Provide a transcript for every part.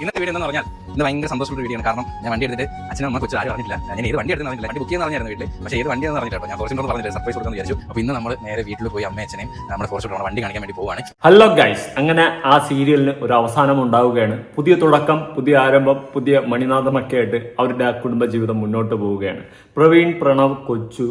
ഇന്നത്തെ വീഡിയോ എന്ന് പറഞ്ഞാൽ ഇന്ന് ഭയങ്കര സന്തോഷമുള്ള വീഡിയോ ആണ്. കാരണം ഞാൻ വണ്ടി എടുത്തിട്ട് അച്ഛനും അമ്മ കൊച്ചു ആരും അറിഞ്ഞില്ല ഞാൻ ഏത് വണ്ടി എടുത്തെന്ന് അറിഞ്ഞില്ല വണ്ടി ബുക്ക് ചെയ്യുന്ന പറഞ്ഞായിരുന്നു വീട്ടിൽ പക്ഷേ ഏത് വണ്ടിയാണെന്ന് അറിഞ്ഞില്ല ഞാൻ ഫോർച്യൂണർ പറഞ്ഞില്ല സർപ്രൈസ് കൊടുക്കാൻ വിചാരിച്ചു. അപ്പോൾ ഇന്ന് നമ്മൾ നേരെ വീട്ടിൽ പോയി അമ്മ അച്ഛനെയും നമ്മുടെ ഫോർച്യൂണർ വണ്ടി കാണിക്കാൻ വേണ്ടി പോവാണ്. ഹലോ ഗൈസ് അങ്ങനെ ആ സീരിയലിന് ഒരു അവസാനം ഉണ്ടാവുകയാണ്. പുതിയ തുടക്കം പുതിയ ആരംഭം പുതിയ മണിനാഥമൊക്കെ ആയിട്ട് അവരുടെ ആ കുടുംബജീവിതം മുന്നോട്ട് പോവുകയാണ്. പ്രവീൺ പ്രണവ് കൊച്ചു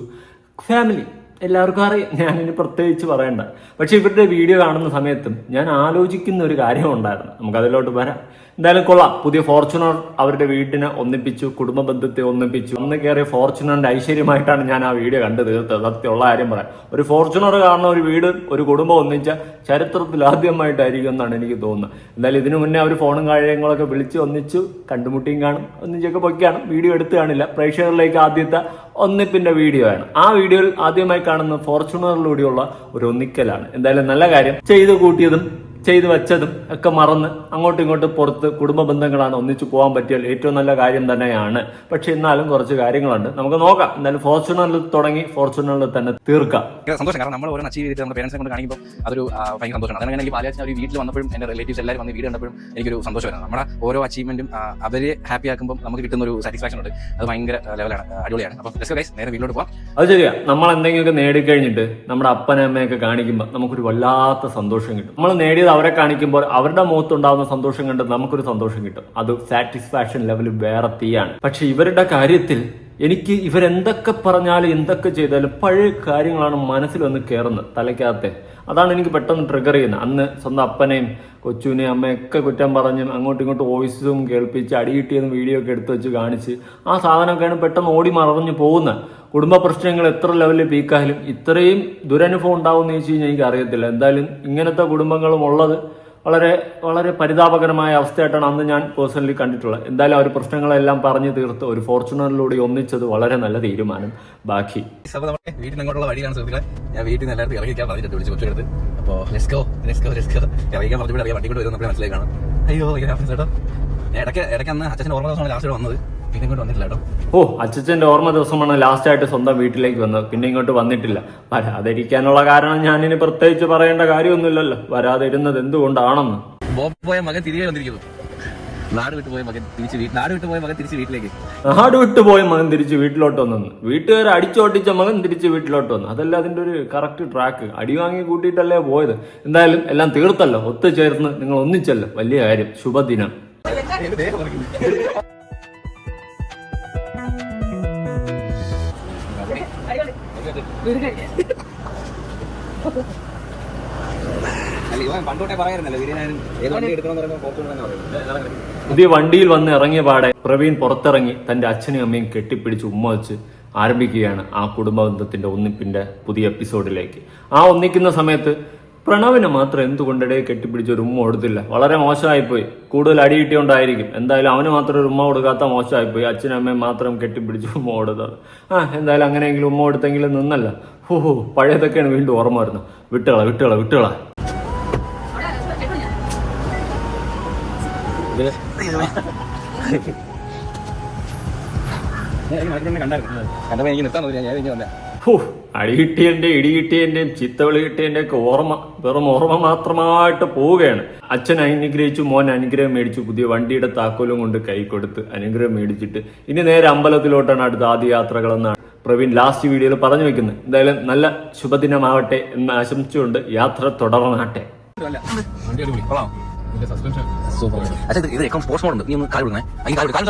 ഫാമിലി എല്ലാവർക്കും അറിയാം. ഞാനിനി പ്രത്യേകിച്ച് പറയണ്ട. പക്ഷെ ഇവരുടെ വീഡിയോ കാണുന്ന സമയത്തും ഞാൻ ആലോചിക്കുന്ന ഒരു കാര്യം ഉണ്ടായിരുന്നു. നമുക്ക് അതിലോട്ട് വരാം. എന്തായാലും കൊള്ളാം. പുതിയ ഫോർച്യൂണർ അവരുടെ വീടിനെ ഒന്നിപ്പിച്ചു കുടുംബ ബന്ധത്തെ ഒന്നിപ്പിച്ചു. അന്ന് കയറിയ ഫോർച്യൂണറിന്റെ ഐശ്വര്യമായിട്ടാണ് ഞാൻ ആ വീഡിയോ കണ്ടു തീർത്തത്. സത്യമുള്ള കാര്യം പറയാം. ഒരു ഫോർച്യൂണർ കാരണം ഒരു വീട് ഒരു കുടുംബം ഒന്നിച്ച ചരിത്രത്തിൽ ആദ്യമായിട്ടായിരിക്കും എന്നാണ് എനിക്ക് തോന്നുന്നത്. എന്തായാലും ഇതിനു മുന്നേ അവർ ഫോണും കാര്യങ്ങളൊക്കെ വിളിച്ച് ഒന്നിച്ചു കണ്ടുമുട്ടിയും കാണും. ഒന്നിച്ചൊക്കെ പൊക്കിയാണ് വീഡിയോ എടുത്ത് കാണില്ല. പ്രേക്ഷകരിലേക്ക് ആദ്യത്തെ ഒന്നിപ്പിന്റെ വീഡിയോ ആണ്. ആ വീഡിയോയിൽ ആദ്യമായി കാണുന്ന ഫോർച്യൂണറിലൂടെയുള്ള ഒരു ഒന്നിക്കലാണ് എന്തായാലും നല്ല കാര്യം. ചെയ്തു കൂട്ടിയതും ചെയ്തു വെച്ചതും ഒക്കെ മറന്ന് അങ്ങോട്ടും ഇങ്ങോട്ടും പുറത്ത് കുടുംബ ബന്ധങ്ങളാണ് ഒന്നിച്ചു പോകാൻ പറ്റിയാൽ ഏറ്റവും നല്ല കാര്യം തന്നെയാണ്. പക്ഷെ എന്നാലും കുറച്ച് കാര്യങ്ങളുണ്ട്. നമുക്ക് നോക്കാം. എന്നാലും ഫോർച്യൂണറിൽ തുടങ്ങി ഫോർച്യൂണറിൽ തന്നെ തീർക്കാം. സന്തോഷം. കാരണം നമ്മൾ ഓരോ അച്ചീവ് ചെയ്തിട്ട് നമ്മുടെ പേരൻസിനെ കൊണ്ട് കാണിക്കുമ്പോൾ അതൊരു ഭയങ്കര സന്തോഷമാണ്. അതാണ് എനിക്ക് ഒരു വീട്ടിൽ വന്നപ്പോഴും എന്റെ റിലേറ്റീവ്സ് എല്ലാവരും വന്ന് വീട് കണ്ടപ്പോഴും എനിക്കൊരു സന്തോഷമായിരുന്നു നമ്മുടെ ഓരോ അച്ചീവ്മെന്റും അവരെ ഹാപ്പി ആക്കുമ്പോൾ നമുക്ക് കിട്ടുന്ന ഒരു സാറ്റിസ്ഫാക്ഷൻ ഉണ്ട്. അത് ഭയങ്കര ലെവലാണ് അടിപൊളിയാണ്. അപ്പോൾ ഗൈസ് നേരെ വീട്ടിലോട്ട് പോകാം അത് ശരിയാ. നമ്മൾ എന്തെങ്കിലുമൊക്കെ നേടിക്കഴിഞ്ഞിട്ട് നമ്മുടെ അപ്പനെ അമ്മയൊക്കെ കാണിക്കുമ്പോൾ നമുക്കൊരു വല്ലാത്ത സന്തോഷം കിട്ടും. നമ്മൾ നേടിയത് അവരെ കാണിക്കുമ്പോൾ അവരുടെ മുഖത്ത് ഉണ്ടാകുന്ന സന്തോഷം കണ്ട് നമുക്കൊരു സന്തോഷം കിട്ടും. അത് സാറ്റിസ്ഫാക്ഷൻ ലെവൽ വേറെ തീയാണ്. പക്ഷെ ഇവരുടെ കാര്യത്തിൽ എനിക്ക് ഇവരെന്തൊക്കെ പറഞ്ഞാലും എന്തൊക്കെ ചെയ്താലും പഴയ കാര്യങ്ങളാണ് മനസ്സിൽ വന്ന് കയറുന്നത് തലയ്ക്കകത്തെ. അതാണ് എനിക്ക് പെട്ടെന്ന് ട്രിഗർ ചെയ്യുന്നത്. അന്ന് സ്വന്തം അപ്പനെയും കൊച്ചുവിനെയും അമ്മയൊക്കെ കുറ്റം പറഞ്ഞും അങ്ങോട്ടും ഇങ്ങോട്ടും വോയിസും കേൾപ്പിച്ച് അടികിട്ടിയതും വീഡിയോ ഒക്കെ എടുത്തു വെച്ച് കാണിച്ച് ആ സാധനമൊക്കെയാണ് പെട്ടെന്ന് ഓടി മറഞ്ഞു പോകുന്നത്. കുടുംബ പ്രശ്നങ്ങൾ എത്ര ലെവലിൽ പീക്കായാലും ഇത്രയും ദുരനുഭവം ഉണ്ടാവുമെന്ന് ചോദിച്ചു കഴിഞ്ഞാൽ എനിക്ക് അറിയത്തില്ല. എന്തായാലും ഇങ്ങനത്തെ കുടുംബങ്ങളും ഉള്ളത് വളരെ വളരെ പരിതാപകരമായ അവസ്ഥയായിട്ടാണ് അന്ന് ഞാൻ പേഴ്സണലി കണ്ടിട്ടുള്ളത്. എന്തായാലും അവർ പ്രശ്നങ്ങളെല്ലാം പറഞ്ഞു തീർത്ത് ഒരു ഫോർച്യൂണറിലൂടെ ഒന്നിച്ചത് വളരെ നല്ല തീരുമാനം. ബാക്കി. വീട്ടിൽ അങ്ങോട്ടുള്ള വഴിയാണ് ഞാൻ വീട്ടിൽ നിന്ന് എല്ലാവരും ഇറങ്ങിക്കാൻ പറഞ്ഞിട്ട് വിളിച്ച് കൊച്ചെടുത്ത് അപ്പോൾ ലെസ്കോ ലെസ്കോ ലെസ്കോ ഇറങ്ങിക്കാൻ പറഞ്ഞിട്ട് അയ്യോ ഇടയ്ക്ക് ഇടയ്ക്ക് അന്ന് അച്ഛന്റെ ഓർമ്മ ദിവസമാണ് ലാസ്റ്റ് വന്നത്. പിന്നെ ഇങ്ങോട്ട് വന്നിട്ടില്ല കേട്ടോ. ഓ അച്ഛന്റെ ഓർമ്മ ദിവസമാണ് ലാസ്റ്റ് ആയിട്ട് സ്വന്തം വീട്ടിലേക്ക് വന്നത് പിന്നെ ഇങ്ങോട്ട് വന്നിട്ടില്ല. വരാതിരിക്കാനുള്ള കാരണം ഞാനിനി പ്രത്യേകിച്ച് പറയേണ്ട കാര്യമൊന്നുമില്ലല്ലോ. വരാതിരുന്നത് എന്തുകൊണ്ടാണെന്ന്. ബോബ് പോയ മകൻ തിരികെ വന്നിരിക്കുന്നു. നാട് വിട്ടു പോയ മകൻ തിരിച്ച് നാട് വിട്ടു പോയ മകൻ തിരിച്ച് വീട്ടിലേക്ക്. നാട് വിട്ടുപോയ മകൻ തിരിച്ച് വീട്ടിലോട്ട് വന്നു. വീട്ടുകാർ അടിച്ചോട്ടിച്ച മകൻ തിരിച്ച് വീട്ടിലോട്ട് വന്നു. അതല്ല അതിന്റെ ഒരു കറക്റ്റ് ട്രാക്ക് അടി വാങ്ങി കൂട്ടിയിട്ടല്ലേ പോയത്. എന്തായാലും എല്ലാം തീർത്തല്ലോ. ഒത്തുചേർന്ന് നിങ്ങൾ ഒന്നിച്ചല്ലോ. വലിയ കാര്യം. ശുഭദിനം. പുതിയ വണ്ടിയിൽ വന്ന് ഇറങ്ങിയ പാടെ പ്രവീൺ പുറത്തിറങ്ങി തന്റെ അച്ഛനും അമ്മയും കെട്ടിപ്പിടിച്ച് ഉമ്മ വെച്ച് ആരംഭിക്കുകയാണ് ആ കുടുംബ ബന്ധത്തിന്റെ ഒന്നിപ്പിന്റെ പുതിയ എപ്പിസോഡിലേക്ക്. ആ ഒന്നിക്കുന്ന സമയത്ത് പ്രണവിനെ മാത്രം എന്തുകൊണ്ടിടെ കെട്ടിപ്പിടിച്ച് ഒരു ഉമ്മ കൊടുത്തില്ല? വളരെ മോശമായിപ്പോയി. കൂടുതൽ അടി കിട്ടിയോണ്ടായിരിക്കും. എന്തായാലും അവന് മാത്രം ഒരു ഉമ്മ കൊടുക്കാത്ത മോശമായിപ്പോയി. അച്ഛനും അമ്മയും മാത്രം കെട്ടിപ്പിടിച്ച് ഉമ്മ കൊടുത്തത്. ആ എന്തായാലും അങ്ങനെയെങ്കിലും ഉമ്മ കൊടുത്തെങ്കിലും നിന്നല്ല. ഹോ പഴയതൊക്കെയാണ് വീണ്ടും ഓർമ്മ വരുന്നത്. വിട്ടുകള വിട്ടുകള വിട്ടുകള. കണ്ടായിരുന്നു. കണ്ടപ്പോൾ എനിക്ക് നിർത്താൻ തോന്നില്ല ഞാൻ ഇനി വന്നേ ഹൂ, അടികിട്ടിയന്റെ ഇടികിട്ടിയന്റെയും ചിത്തവിളി കിട്ടിയന്റെ ഒക്കെ ഓർമ്മ വെറും ഓർമ്മ മാത്രമായിട്ട് പോവുകയാണ്. അച്ഛൻ അനുഗ്രഹിച്ചു മോൻ അനുഗ്രഹം മേടിച്ചു പുതിയ വണ്ടിയുടെ താക്കോലും കൊണ്ട് കൈ കൊടുത്ത് അനുഗ്രഹം മേടിച്ചിട്ട് ഇനി നേരെ അമ്പലത്തിലോട്ടാണ് അടുത്ത ആദ്യ യാത്രകളെന്നാണ് പ്രവീൺ ലാസ്റ്റ് വീഡിയോയിൽ പറഞ്ഞു വെക്കുന്നത്. എന്തായാലും നല്ല ശുഭദിനമാവട്ടെ എന്ന് ആശംസിച്ചുകൊണ്ട് യാത്ര തുടർന്നാട്ടെ. വണ്ടി അടിപൊളി കൊള്ളാം സൂപ്പർ ഇത് സ്പോർട്സ് നീ ഒന്ന് കാൽ വിടുന്നേ അതിന് കാൽ കാൽ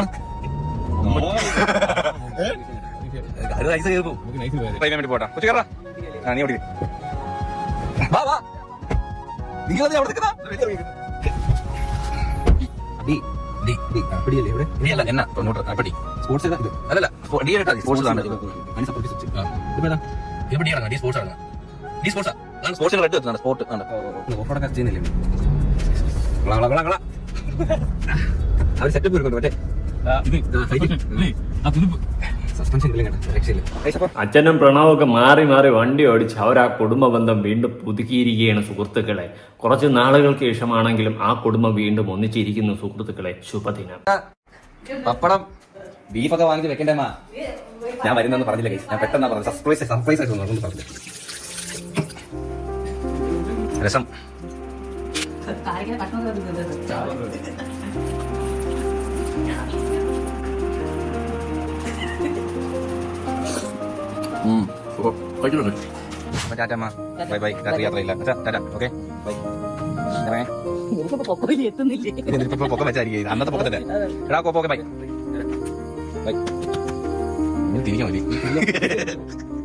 അത് നൈസ് കയറി പോകും ട്രെയിനിന് വേണ്ടി പോട്ടാ. കൊച്ചു കയറാ ആ നീ ഓടി വാ വാ. നിങ്ങൾ അവിടെ സ്പോർട്സ് ഇത്. ഇത് ഇത് റെഡ് വെച്ചാണ് സ്പോർട്ട് ഓഫറൊക്കെ ചെയ്യുന്നില്ലേ? അവർ സെറ്റപ്പ് വരുന്നുണ്ട്. മറ്റേ സസ്പെൻഷൻ രക്ഷയില്ല. അച്ഛനും പ്രണവും ഒക്കെ മാറി മാറി വണ്ടി ഓടിച്ച് അവർ ആ കുടുംബ ബന്ധം വീണ്ടും പുതുക്കിയിരിക്കുകയാണ് സുഹൃത്തുക്കളെ. കുറച്ച് നാളുകൾക്ക് ശേഷമാണെങ്കിലും ആ കുടുംബം വീണ്ടും ഒന്നിച്ചിരിക്കുന്നു സുഹൃത്തുക്കളെ. ശുഭദിനം. പപ്പടം ബീഫൊക്കെ വാങ്ങിച്ച് വെക്കണ്ടേ മാ? ഞാൻ വരുന്നെന്ന് പറഞ്ഞില്ല ഞാൻ പെട്ടെന്നാ പറഞ്ഞു സർപ്രൈസ് സർപ്രൈസ് ആയിട്ട് പറഞ്ഞു രസം. അപ്പൊ ടാറ്റ അമ്മ ബൈ ബൈ രാത്രി യാത്രയില്ല അച്ഛാ ടാറ്റ ഓക്കെ ബൈ പൊക്കം വെച്ചായിരിക്കും അന്നത്തെ പൊക്കത്തിന്റെ എടാ കോപ്പ ഓക്കെ ബൈ ബൈ തിരിക്കാൻ മതി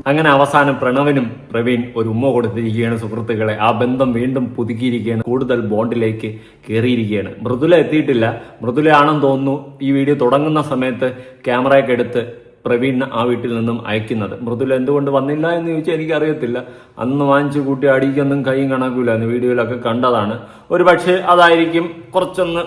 അങ്ങനെ അവസാനം പ്രണവിനും പ്രവീൺ ഒരു ഉമ്മ കൊടുത്തിരിക്കുകയാണ് സുഹൃത്തുക്കളെ. ആ ബന്ധം വീണ്ടും പുതുക്കിയിരിക്കുകയാണ്. കൂടുതൽ ബോണ്ടിലേക്ക് കയറിയിരിക്കുകയാണ് മൃദുല എത്തിയിട്ടില്ല. മൃദുല ആണെന്ന് തോന്നുന്നു ഈ വീഡിയോ തുടങ്ങുന്ന സമയത്ത് ക്യാമറയൊക്കെ എടുത്ത് പ്രവീൺ ആ വീട്ടിൽ നിന്നും അയക്കുന്നത്. മൃദുല എന്തുകൊണ്ട് വന്നില്ല എന്ന് ചോദിച്ചാൽ എനിക്കറിയത്തില്ല. അന്ന് വാങ്ങിച്ചു കൂട്ടി അടിക്കൊന്നും കൈയും എന്ന് വീഡിയോയിലൊക്കെ കണ്ടതാണ്. ഒരു പക്ഷേ അതായിരിക്കും കുറച്ചൊന്ന്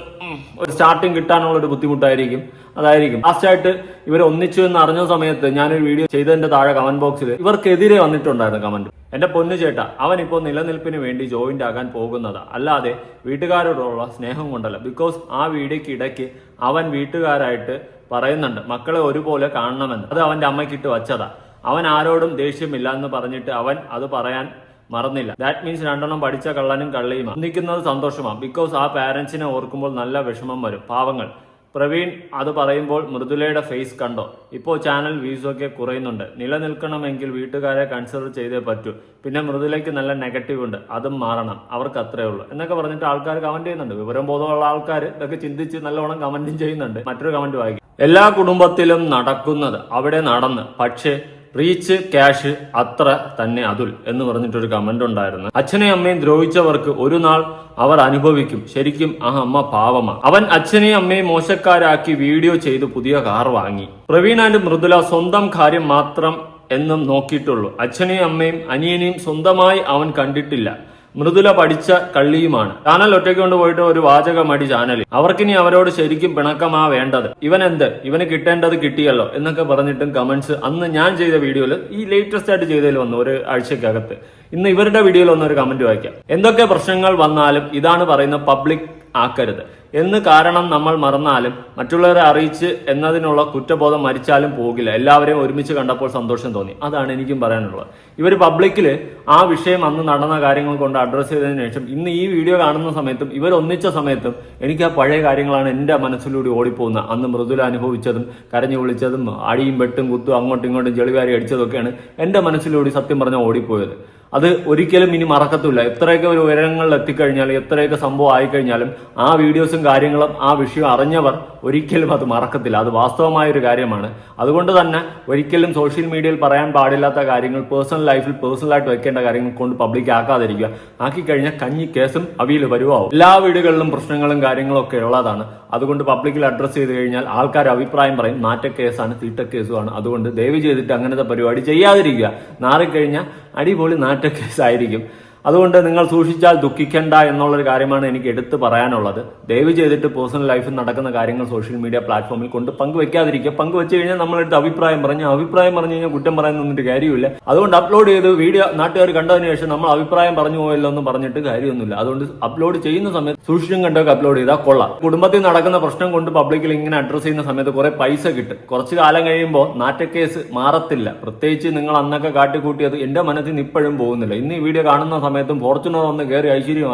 ഒരു സ്റ്റാർട്ടിങ് കിട്ടാനുള്ള ഒരു ബുദ്ധിമുട്ടായിരിക്കും. അതായിരിക്കും. ലാസ്റ്റായിട്ട് ഇവർ ഒന്നിച്ചു എന്ന് അറിഞ്ഞ സമയത്ത് ഞാനൊരു വീഡിയോ ചെയ്തതിന്റെ താഴെ കമന്റ് ബോക്സിൽ ഇവർക്കെതിരെ വന്നിട്ടുണ്ടായിരുന്നു കമന്റ് എന്റെ പൊന്നു ചേട്ടാ അവൻ ഇപ്പോൾ നിലനിൽപ്പിന് വേണ്ടി ജോയിന്റ് ആകാൻ പോകുന്നത്. അല്ലാതെ വീട്ടുകാരോടുള്ള സ്നേഹം കൊണ്ടല്ല. ബിക്കോസ് ആ വീടിക്കിടയ്ക്ക് അവൻ വീട്ടുകാരായിട്ട് പറയുന്നുണ്ട് മക്കളെ ഒരുപോലെ കാണണമെന്ന്. അത് അവന്റെ അമ്മയ്ക്കിട്ട് വച്ചതാ. അവൻ ആരോടും ദേഷ്യമില്ല എന്ന് പറഞ്ഞിട്ട് അവൻ അത് പറയാൻ മറന്നില്ല. ദാറ്റ് മീൻസ് രണ്ടെണ്ണം പഠിച്ച കള്ളനും കള്ളിയുമാണ് ഒന്നിക്കുന്നത് സന്തോഷമാണ് ബിക്കോസ് ആ പാരന്റ്സിനെ ഓർക്കുമ്പോൾ നല്ല വിഷമം വരും. പാവങ്ങൾ. പ്രവീൺ അത് പറയുമ്പോൾ മൃദുലയുടെ ഫേസ് കണ്ടോ? ഇപ്പോൾ ചാനൽ വ്യൂസ് ഒക്കെ കുറയുന്നുണ്ട്. നിലനിൽക്കണമെങ്കിൽ വീട്ടുകാരെ കൺസിഡർ ചെയ്തേ പറ്റൂ. പിന്നെ മൃദുലയ്ക്ക് നല്ല നെഗറ്റീവ് ഉണ്ട്. അതും മാറണം. അവർക്ക് അത്രേ ഉള്ളൂ. എന്നൊക്കെ പറഞ്ഞിട്ട് ആൾക്കാർ കമന്റ് ചെയ്യുന്നുണ്ട്. വിവരം ബോധമുള്ള ആൾക്കാർ ഇതൊക്കെ ചിന്തിച്ച് നല്ലോണം കമന്റും ചെയ്യുന്നുണ്ട്. മറ്റൊരു കമന്റ് വായിക്കും. എല്ലാ കുടുംബത്തിലും നടക്കുന്നത് അവിടെ നടന്ന്. പക്ഷേ റീച്ച് ക്യാഷ് അത്ര തന്നെ അതുൽ എന്ന് പറഞ്ഞിട്ടൊരു കമന്റ് ഉണ്ടായിരുന്നു. അച്ഛനെയും അമ്മയും ദ്രോഹിച്ചവർക്ക് ഒരു നാൾ അവർ അനുഭവിക്കും. ശരിക്കും ആ അമ്മ പാവമാണ്. അവൻ അച്ഛനെയും അമ്മയും മോശക്കാരാക്കി വീഡിയോ ചെയ്ത് പുതിയ കാർ വാങ്ങി. പ്രവീൺ ആൻഡ് മൃദുല സ്വന്തം കാര്യം മാത്രം എന്നും നോക്കിയിട്ടുള്ളൂ. അച്ഛനെയും അമ്മയും അനിയനെയും സ്വന്തമായി അവൻ കണ്ടിട്ടില്ല. മൃദുല പഠിച്ച കള്ളിയുമാണ്. ചാനൽ ഒറ്റയ്ക്ക് കൊണ്ട് പോയിട്ട് ഒരു വാചകമടി ചാനൽ അവർക്കിനി അവരോട് ശരിക്കും പിണക്കമാ വേണ്ടത്. ഇവൻ എന്ത് ഇവന് കിട്ടേണ്ടത് കിട്ടിയല്ലോ എന്നൊക്കെ പറഞ്ഞിട്ടും കമന്റ്സ് അന്ന് ഞാൻ ചെയ്ത വീഡിയോയിൽ ഈ ലേറ്റസ്റ്റ് ആയിട്ട് ചെയ്തതിൽ വന്നു ഒരു ആഴ്ചക്കകത്ത്. ഇന്ന് ഇവരുടെ വീഡിയോയിൽ വന്ന ഒരു കമന്റ് വായിക്കാം. എന്തൊക്കെ പ്രശ്നങ്ങൾ വന്നാലും ഇതാണ് പറയുന്ന പബ്ലിക് ആക്കരുത്. എന്ന് കാരണം നമ്മൾ മറന്നാലും മറ്റുള്ളവരെ അറിയിച്ച് എന്നതിനുള്ള കുറ്റബോധം മരിച്ചാലും പോകില്ല. എല്ലാവരെയും ഒരുമിച്ച് കണ്ടപ്പോൾ സന്തോഷം തോന്നി. അതാണ് എനിക്കും പറയാനുള്ളത്. ഇവർ പബ്ലിക്കിൽ ആ വിഷയം അന്ന് നടന്ന കാര്യങ്ങൾ കൊണ്ട് അഡ്രസ്സ് ചെയ്തതിനു ശേഷം ഇന്ന് ഈ വീഡിയോ കാണുന്ന സമയത്തും ഇവർ ഒന്നിച്ച സമയത്തും എനിക്ക് ആ പഴയ കാര്യങ്ങളാണ് എന്റെ മനസ്സിലൂടെ ഓടിപ്പോകുന്നത് അന്ന് മൃദുല അനുഭവിച്ചതും കരഞ്ഞു വിളിച്ചതും അടിയും വെട്ടും കുത്തും അങ്ങോട്ടും ഇങ്ങോട്ടും ചെളിവാരി അടിച്ചതൊക്കെയാണ് എന്റെ മനസ്സിലൂടെ സത്യം പറഞ്ഞാൽ ഓടിപ്പോയത്. അത് ഒരിക്കലും ഇനി മറക്കത്തില്ല. എത്രയൊക്കെ ഒരു ഉയരങ്ങളിൽ എത്തിക്കഴിഞ്ഞാൽ എത്രയൊക്കെ സംഭവം ആയിക്കഴിഞ്ഞാലും ആ വീഡിയോസും കാര്യങ്ങളും ആ വിഷയം അറിഞ്ഞവർ ഒരിക്കലും അത് മറക്കത്തില്ല. അത് വാസ്തവമായ ഒരു കാര്യമാണ്. അതുകൊണ്ട് തന്നെ ഒരിക്കലും സോഷ്യൽ മീഡിയയിൽ പറയാൻ പാടില്ലാത്ത കാര്യങ്ങൾ പേഴ്സണൽ ലൈഫിൽ പേഴ്സണലായിട്ട് വെക്കേണ്ട കാര്യങ്ങൾ കൊണ്ട് പബ്ലിക് ആക്കാതിരിക്കുക. ആക്കി കഴിഞ്ഞാൽ കഞ്ഞി കേസും അവിയിൽ വരുവാവും എല്ലാ വീടുകളിലും പ്രശ്നങ്ങളും കാര്യങ്ങളും ഒക്കെ ഉള്ളതാണ്. അതുകൊണ്ട് പബ്ലിക്കിൽ അഡ്രസ്സ് ചെയ്ത് കഴിഞ്ഞാൽ ആൾക്കാർ അഭിപ്രായം പറയും നാറ്റ കേസാണ് തീട്ട കേസുമാണ് അതുകൊണ്ട് ദയവ് ചെയ്തിട്ട് അങ്ങനത്തെ പരിപാടി ചെയ്യാതിരിക്കുക. നാറിക്കഴിഞ്ഞാൽ അടിപൊളി നാട്ടൊക്കെ കേസായിരിക്കും അതുകൊണ്ട് നിങ്ങൾ സൂക്ഷിച്ചാൽ ദുഃഖിക്കേണ്ട എന്നുള്ളൊരു കാര്യമാണ് എനിക്ക് എടുത്തു പറയാനുള്ളത്. ദയവ് ചെയ്തിട്ട് പേഴ്സണൽ ലൈഫിൽ നടക്കുന്ന കാര്യങ്ങൾ സോഷ്യൽ മീഡിയ പ്ലാറ്റ്ഫോമിൽ കൊണ്ട് പങ്കുവെക്കാതിരിക്കുക. പങ്കുവെച്ച് കഴിഞ്ഞാൽ നമ്മളെടുത്ത് അഭിപ്രായം പറഞ്ഞു അഭിപ്രായം പറഞ്ഞു കഴിഞ്ഞാൽ കുറ്റം പറയാൻ നിന്നിട്ട് കാര്യമില്ല. അതുകൊണ്ട് അപ്ലോഡ് ചെയ്ത് വീഡിയോ നാട്ടുകാർ കണ്ടതിന് ശേഷം നമ്മൾ അഭിപ്രായം പറഞ്ഞു പോയല്ലോ എന്ന് പറഞ്ഞിട്ട് കാര്യമൊന്നുമില്ല. അതുകൊണ്ട് അപ്ലോഡ് ചെയ്യുന്ന സമയത്ത് സൂക്ഷിച്ചും കണ്ടൊക്കെ അപ്ലോഡ് ചെയ്താൽ കൊള്ളാം. കുടുംബത്തിൽ നടക്കുന്ന പ്രശ്നം കൊണ്ട് പബ്ലിക്കിൽ ഇങ്ങനെ അഡ്രസ് ചെയ്യുന്ന സമയത്ത് കുറെ പൈസ കിട്ടും. കുറച്ച് കാലം കഴിയുമ്പോൾ നാറ്റക്കേസ് മാറത്തില്ല. പ്രത്യേകിച്ച് നിങ്ങൾ അന്നൊക്കെ കാട്ടിക്കൂട്ടിയത് എന്റെ മനസ്സിൽ നിന്ന് ഇപ്പോഴും പോകുന്നില്ല. ഇന്ന് ഈ വീഡിയോ കാണുന്ന സമയത്തും ഫോർച്യൂണർ ഒന്ന് കയറി ഐശ്വര്യം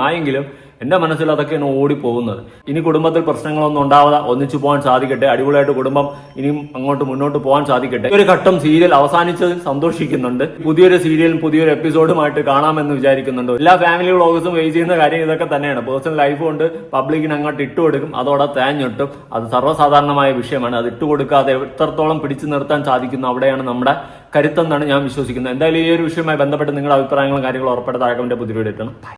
എന്റെ മനസ്സിൽ അതൊക്കെയാണ് ഓടിപ്പോകുന്നത്. ഇനി കുടുംബത്തിൽ പ്രശ്നങ്ങളൊന്നും ഉണ്ടാവാതെ ഒന്നിച്ചു പോകാൻ സാധിക്കട്ടെ? അടിപൊളിയായിട്ട് കുടുംബം ഇനിയും അങ്ങോട്ട് മുന്നോട്ട് പോകാൻ സാധിക്കട്ടെ? ഒരു ഘട്ടം സീരിയൽ അവസാനിച്ചതിൽ സന്തോഷിക്കുന്നുണ്ട്. പുതിയൊരു സീരിയലും പുതിയൊരു എപ്പിസോഡുമായിട്ട് കാണാമെന്ന് വിചാരിക്കുന്നുണ്ട്. എല്ലാ ഫാമിലി വ്ളോഗ്സും വെയിറ്റ് ചെയ്യുന്ന കാര്യം ഇതൊക്കെ തന്നെയാണ്. പേഴ്സണൽ ലൈഫ് കൊണ്ട് പബ്ലിക്കിന് അങ്ങോട്ട് ഇട്ട് കൊടുക്കും. അതോടെ തേഞ്ഞൊട്ടും അത് സർവസാധാരണമായ വിഷയമാണ്. അത് ഇട്ട് കൊടുക്കാതെ എത്രത്തോളം പിടിച്ചു നിർത്താൻ സാധിക്കുന്നു അവിടെയാണ് നമ്മുടെ കരുത്തെന്നാണ് ഞാൻ വിശ്വസിക്കുന്നത്. എന്തായാലും ഈ ഒരു വിഷയവുമായി ബന്ധപ്പെട്ട് നിങ്ങളുടെ അഭിപ്രായങ്ങളും കാര്യങ്ങളും ഉറപ്പെടുത്താൻ പുതിയ വീഡിയോ എത്തണം